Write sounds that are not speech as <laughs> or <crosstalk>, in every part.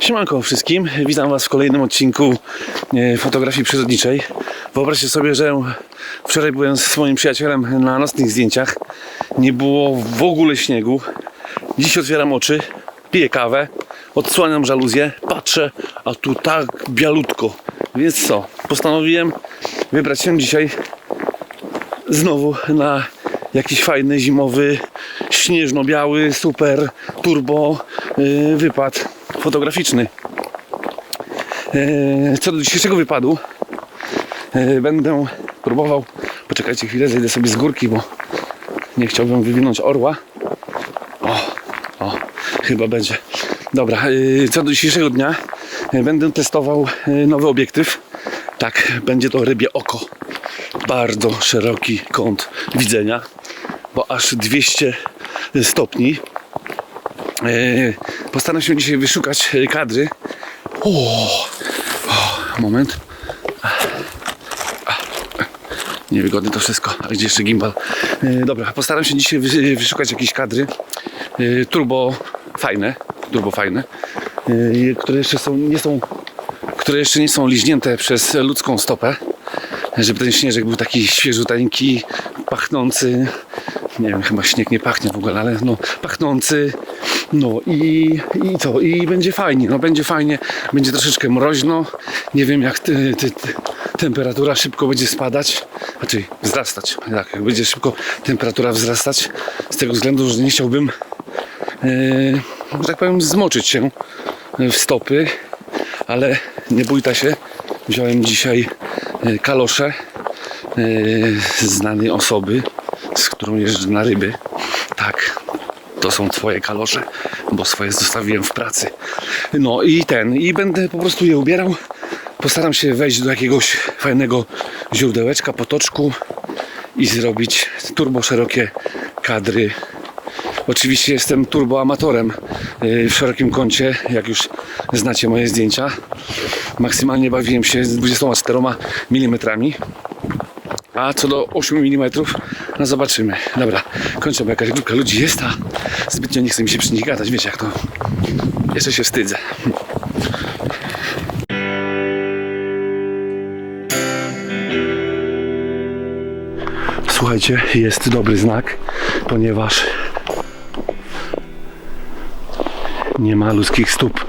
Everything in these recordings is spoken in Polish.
Siemanko wszystkim, witam Was w kolejnym odcinku e, fotografii przyrodniczej. Wyobraźcie sobie, że wczoraj byłem z moim przyjacielem na nocnych zdjęciach. Nie było w ogóle śniegu. Dziś otwieram oczy, piję kawę, odsłaniam żaluzję, patrzę, a tu tak bialutko. Więc co, postanowiłem wybrać się dzisiaj znowu na jakiś fajny zimowy, śnieżno-biały, super turbo yy, wypad fotograficzny. Yy, co do dzisiejszego wypadu, yy, będę próbował. Poczekajcie chwilę, zejdę sobie z górki, bo nie chciałbym wywinąć orła. O, o, chyba będzie. Dobra, yy, co do dzisiejszego dnia, będę testował nowy obiektyw. Tak, będzie to rybie oko bardzo szeroki kąt widzenia, bo aż 200 stopni. E, Postaram się dzisiaj wyszukać e, kadry. O, o, moment. Niewygodne to wszystko. A gdzie jeszcze gimbal? E, Dobra, postaram się dzisiaj wy- wyszukać jakieś kadry turbo fajne, turbo fajne, które jeszcze są, nie są, które jeszcze nie są liźnięte przez ludzką stopę żeby ten śnieżek był taki świeżuteńki, pachnący. Nie wiem, chyba śnieg nie pachnie w ogóle, ale no pachnący. No i, i co? I będzie fajnie, no będzie fajnie, będzie troszeczkę mroźno. Nie wiem jak ty, ty, ty, temperatura szybko będzie spadać, znaczy wzrastać. Tak, będzie szybko temperatura wzrastać, z tego względu, że nie chciałbym, że tak powiem, zmoczyć się w stopy, ale nie bójta się. Wziąłem dzisiaj e, kaloszę e, znanej osoby, z którą jeżdżę na ryby. Tak, to są twoje kalosze, bo swoje zostawiłem w pracy. No i ten, i będę po prostu je ubierał. Postaram się wejść do jakiegoś fajnego źródełeczka, potoczku i zrobić turbo szerokie kadry Oczywiście jestem turboamatorem yy, w szerokim kącie, jak już znacie moje zdjęcia. Maksymalnie bawiłem się z 24 mm. A co do 8 mm, no zobaczymy. Dobra, kończę, bo jakaś grupka ludzi jest, a zbytnio nie chce mi się przy nich gadać. Wiecie jak to. Jeszcze się wstydzę. Słuchajcie, jest dobry znak, ponieważ nie ma ludzkich stóp,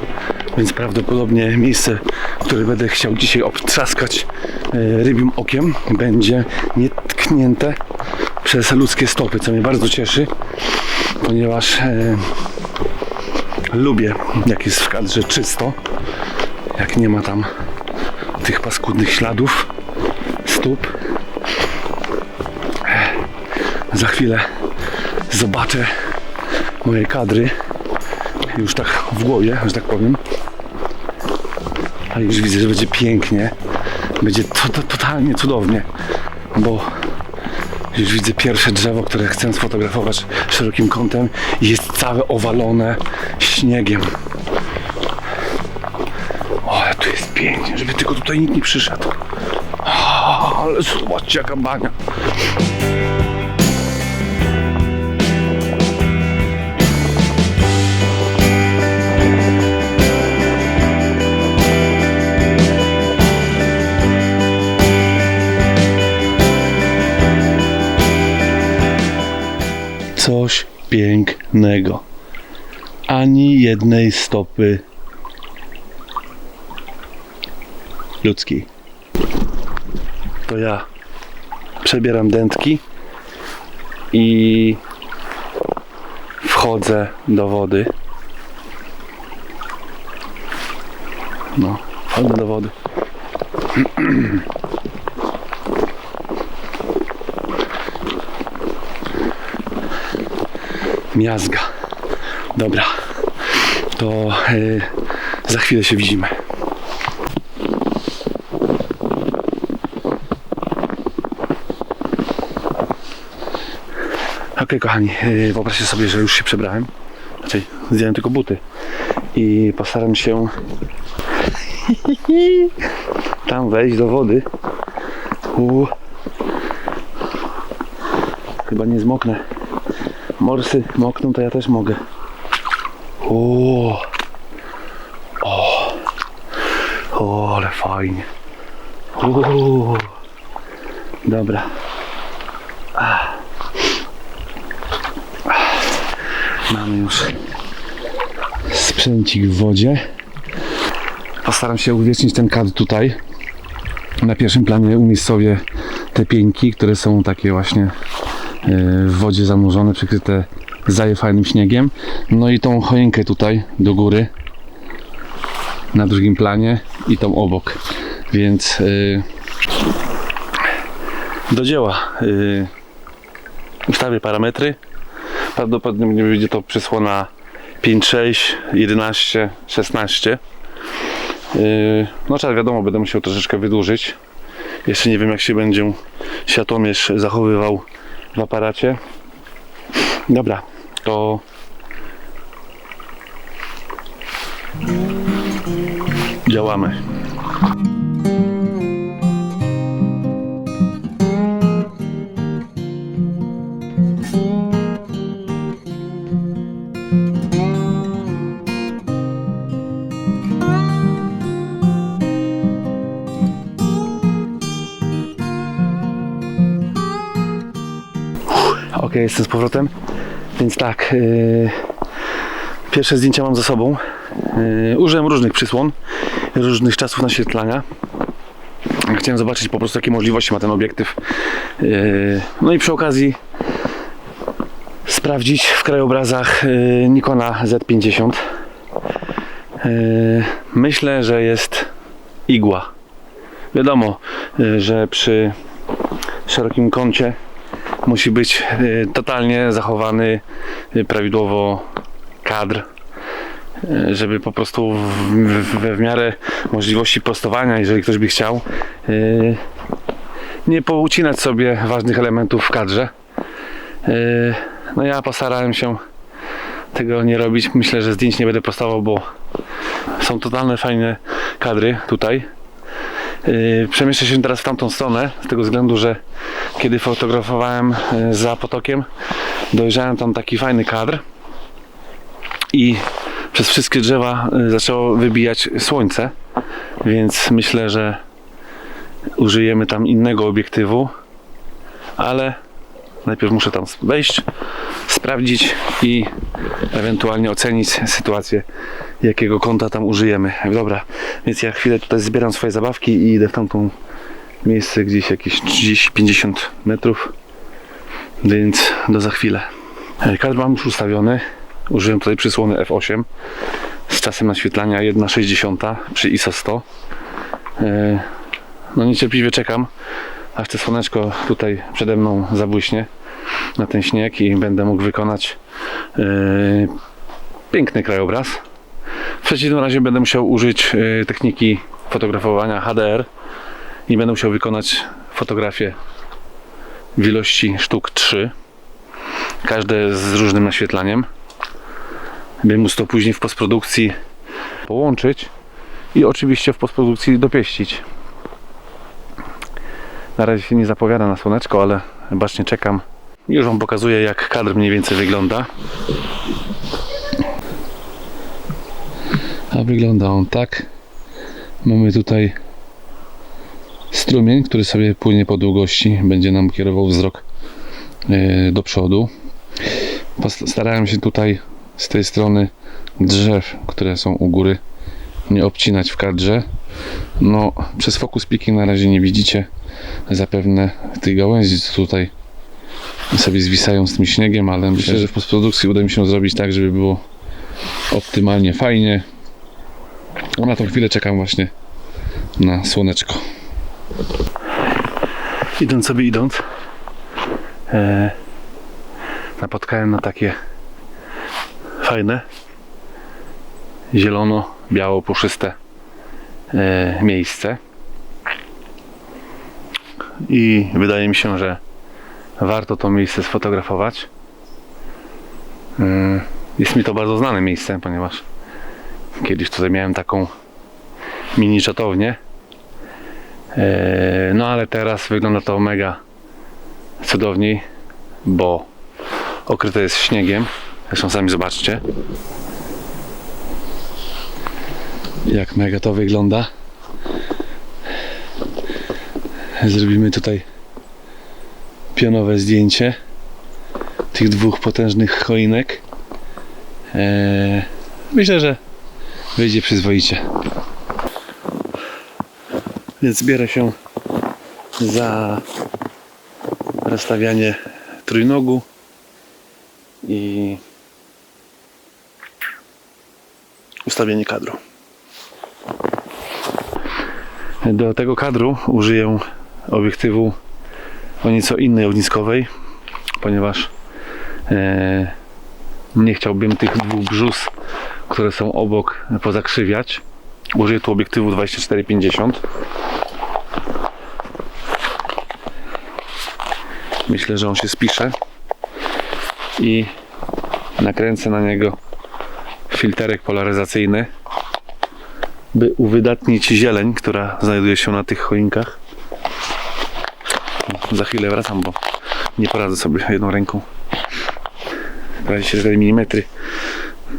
więc prawdopodobnie miejsce, które będę chciał dzisiaj obtrzaskać e, rybim okiem, będzie nietknięte przez ludzkie stopy, co mnie bardzo cieszy, ponieważ e, lubię, jak jest w kadrze czysto, jak nie ma tam tych paskudnych śladów stóp. Za chwilę zobaczę moje kadry już tak w głowie, że tak powiem. A już widzę, że będzie pięknie. Będzie to, to, totalnie cudownie, bo już widzę pierwsze drzewo, które chcę sfotografować szerokim kątem i jest całe owalone śniegiem. O, ale tu jest pięknie, żeby tylko tutaj nikt nie przyszedł. O, ale zobaczcie jaka bania. Pięknego. Ani jednej stopy ludzkiej. To ja przebieram dętki i wchodzę do wody. No, wchodzę do wody. <clears throat> Miazga. Dobra. To y, za chwilę się widzimy. Okej, kochani, yy, wyobraźcie sobie, że już się przebrałem. Znaczy, zdjąłem tylko buty. I postaram się <laughs> tam wejść do wody. U. Chyba nie zmoknę. Morsy mokną, to ja też mogę. O, o O, o ale fajnie. Uuu. Dobra. Mamy już sprzęcik w wodzie. Postaram się uwiecznić ten kadr tutaj. Na pierwszym planie umiejscowię te pieńki, które są takie właśnie w wodzie zanurzone, przykryte zaje fajnym śniegiem. No i tą choinkę tutaj do góry na drugim planie i tą obok. Więc yy, do dzieła. Yy, ustawię parametry. Prawdopodobnie będzie to przysłona 5, 6, 11, 16. Yy, no czas wiadomo, będę musiał troszeczkę wydłużyć. Jeszcze nie wiem jak się będzie światłomierz zachowywał w aparacie. Dobra, to działamy. Ok, jestem z powrotem. Więc tak, yy, pierwsze zdjęcia mam za sobą. Yy, użyłem różnych przysłon, różnych czasów naświetlania. Chciałem zobaczyć po prostu jakie możliwości ma ten obiektyw. Yy, no i przy okazji sprawdzić w krajobrazach yy, Nikona Z50. Yy, myślę, że jest igła. Wiadomo, yy, że przy szerokim kącie musi być y, totalnie zachowany y, prawidłowo kadr, y, żeby po prostu w, w, w miarę możliwości prostowania, jeżeli ktoś by chciał, nie poucinać sobie ważnych elementów w kadrze. No ja postarałem się tego nie robić. Myślę, że zdjęć nie będę prostował, bo są totalne fajne kadry tutaj. Przemieszczę się teraz w tamtą stronę, z tego względu, że kiedy fotografowałem yy, za potokiem, dojrzałem tam taki fajny kadr i przez wszystkie drzewa yy, zaczęło wybijać słońce, więc myślę, że użyjemy tam innego obiektywu, ale najpierw muszę tam wejść, sprawdzić i ewentualnie ocenić sytuację, jakiego kąta tam użyjemy. Dobra, więc ja chwilę tutaj zbieram swoje zabawki i idę w tamtą miejsce gdzieś jakieś 30-50 metrów, więc do za chwilę. E, Kadr mam już ustawiony. Użyłem tutaj przysłony F8 z czasem naświetlania 1,60 przy ISO 100. E, No niecierpliwie czekam, aż to słoneczko tutaj przede mną zabłyśnie na ten śnieg i będę mógł wykonać e, piękny krajobraz. W przeciwnym razie będę musiał użyć techniki fotografowania HDR i będę musiał wykonać fotografię w ilości sztuk 3. Każde z różnym naświetlaniem. By móc to później w postprodukcji połączyć i oczywiście w postprodukcji dopieścić. Na razie się nie zapowiada na słoneczko, ale bacznie czekam. Już Wam pokazuję jak kadr mniej więcej wygląda. A wygląda on tak. Mamy tutaj strumień, który sobie płynie po długości. Będzie nam kierował wzrok e, do przodu. Starałem się tutaj z tej strony drzew, które są u góry, nie obcinać w kadrze. No, przez focus picking na razie nie widzicie zapewne tych gałęzi, co tutaj sobie zwisają z tym śniegiem, ale myślę, że w postprodukcji uda mi się zrobić tak, żeby było optymalnie fajnie. A na tą chwilę czekam właśnie na słoneczko. Idąc sobie idąc, e, napotkałem na takie fajne, zielono-biało-puszyste e, miejsce. I wydaje mi się, że warto to miejsce sfotografować. E, Jest mi to bardzo znane miejsce, ponieważ kiedyś tutaj miałem taką mini czatownię. E, No ale teraz wygląda to mega cudowniej, bo okryte jest śniegiem. Zresztą sami zobaczcie. jak mega to wygląda. Zrobimy tutaj pionowe zdjęcie tych dwóch potężnych choinek. Eee, myślę, że wyjdzie przyzwoicie. Więc bierę się za rozstawianie trójnogu i ustawienie kadru. Do tego kadru użyję obiektywu o nieco innej ogniskowej, ponieważ e, nie chciałbym tych dwóch brzus, które są obok, pozakrzywiać. Użyję tu obiektywu 24-50. Myślę, że on się spisze i nakręcę na niego filterek polaryzacyjny, by uwydatnić zieleń, która znajduje się na tych choinkach. Za chwilę wracam, bo nie poradzę sobie jedną ręką. 24 mm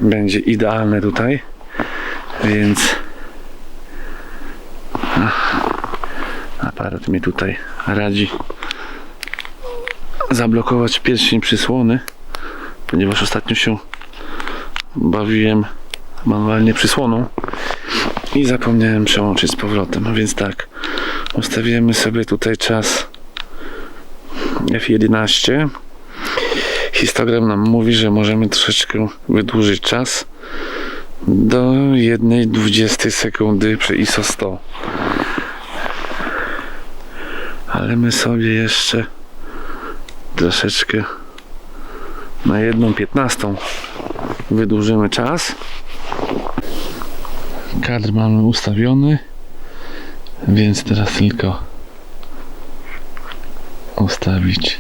będzie idealne tutaj, więc aparat mi tutaj radzi zablokować pierścień przysłony, ponieważ ostatnio się bawiłem manualnie przysłoną i zapomniałem przełączyć z powrotem, więc tak ustawimy sobie tutaj czas F11 histogram nam mówi, że możemy troszeczkę wydłużyć czas do 1,20 sekundy przy ISO 100 ale my sobie jeszcze troszeczkę na 1,15 wydłużymy czas. Kadr mamy ustawiony więc teraz tylko ustawić.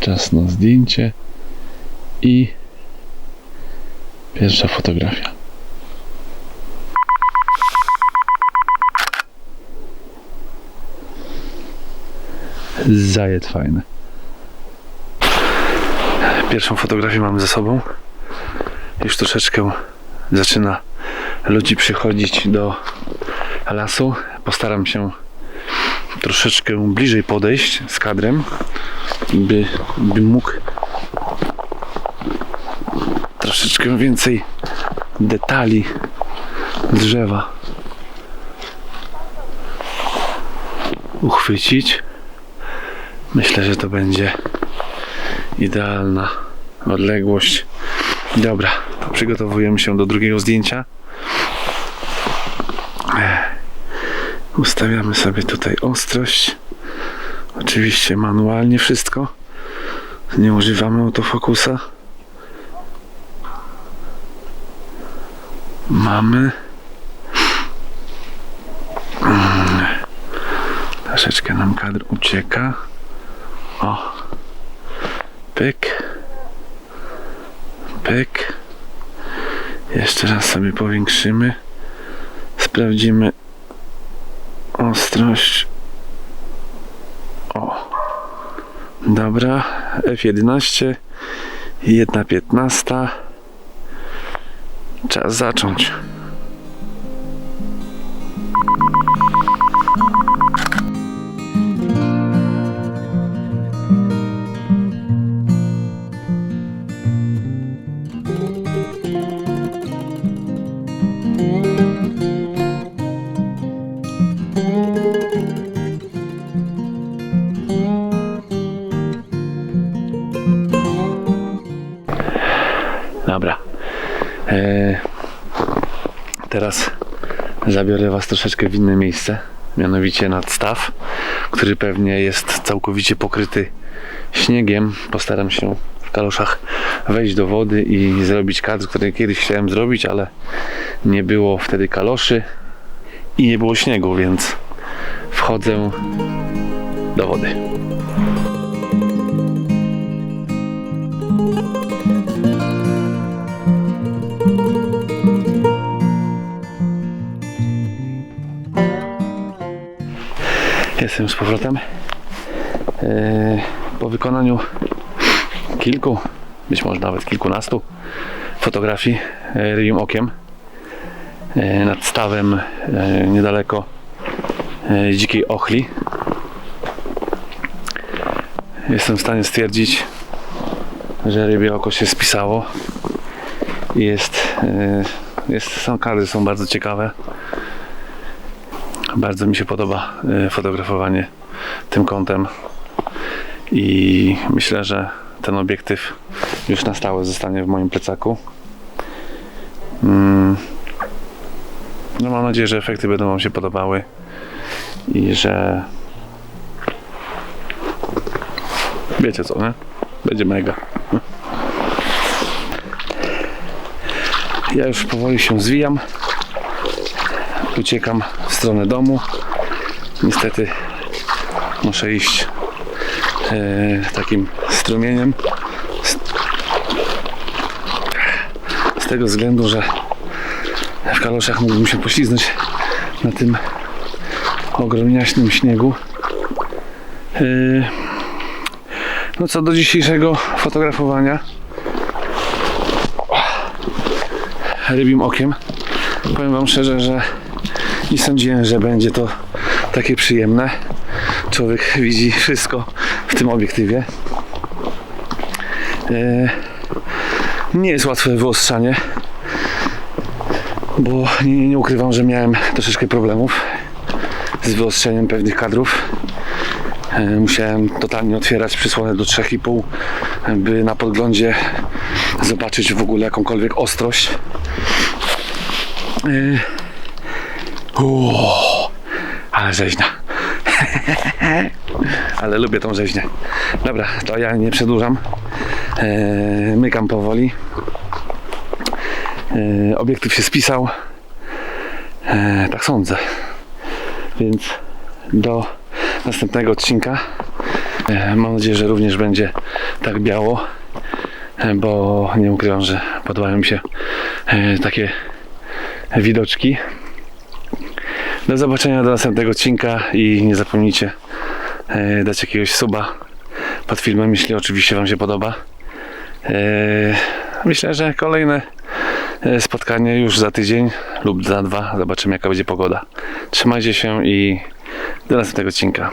Czas na zdjęcie i pierwsza fotografia Zajed fajny. Pierwszą fotografię mamy za sobą. Już troszeczkę zaczyna ludzi przychodzić do lasu. Postaram się troszeczkę bliżej podejść z kadrem, by, by mógł troszeczkę więcej detali drzewa uchwycić. Myślę, że to będzie idealna odległość. Dobra, to przygotowujemy się do drugiego zdjęcia. Ustawiamy sobie tutaj ostrość. Oczywiście manualnie wszystko. Nie używamy autofokusa. Mamy. Mm. Troszeczkę nam kadr ucieka. O. Pyk. Pyk. Jeszcze raz sobie powiększymy. Sprawdzimy ostrość. O. Dobra. F11. 1.15. Czas zacząć. Zabiorę Was troszeczkę w inne miejsce, mianowicie nad staw, który pewnie jest całkowicie pokryty śniegiem. Postaram się w kaloszach wejść do wody i zrobić kadr, który kiedyś chciałem zrobić, ale nie było wtedy kaloszy i nie było śniegu, więc wchodzę do wody. Z powrotem. E, Po wykonaniu kilku być może nawet kilkunastu fotografii e, rybim okiem e, nad stawem niedaleko dzikiej ochli. Jestem w stanie stwierdzić, że rybie oko się spisało jest, jest są kadry są bardzo ciekawe. Bardzo mi się podoba e, fotografowanie tym kątem i myślę, że ten obiektyw już na stałe zostanie w moim plecaku. Mm. No mam nadzieję, że efekty będą Wam się podobały i że wiecie co, nie? Będzie mega. Ja już powoli się zwijam. Uciekam stronę domu. Niestety muszę iść e, takim strumieniem. Z, z tego względu, że w kaloszach mógłbym się pośliznąć na tym ogromniaśnym śniegu. E, no co do dzisiejszego fotografowania rybim okiem powiem wam szczerze, że nie sądziłem, że będzie to takie przyjemne. Człowiek widzi wszystko w tym obiektywie. E, nie jest łatwe wyostrzanie bo nie, nie ukrywam, że miałem troszeczkę problemów z wyostrzeniem pewnych kadrów. E, Musiałem totalnie otwierać przysłonę do 3,5 by na podglądzie zobaczyć w ogóle jakąkolwiek ostrość. Uuu, ale rzeźnia. <laughs> ale lubię tą rzeźnię. Dobra, to ja nie przedłużam. Yy, mykam powoli. Yy, obiektyw się spisał. Yy, tak sądzę. Więc do następnego odcinka. E, Mam nadzieję, że również będzie tak biało, e, bo nie ukrywam, że podobają mi się e, takie widoczki. Do zobaczenia do następnego odcinka i nie zapomnijcie e, dać jakiegoś suba pod filmem, jeśli oczywiście Wam się podoba. E, Myślę, że kolejne e, spotkanie już za tydzień lub za dwa. Zobaczymy jaka będzie pogoda. Trzymajcie się i do następnego odcinka.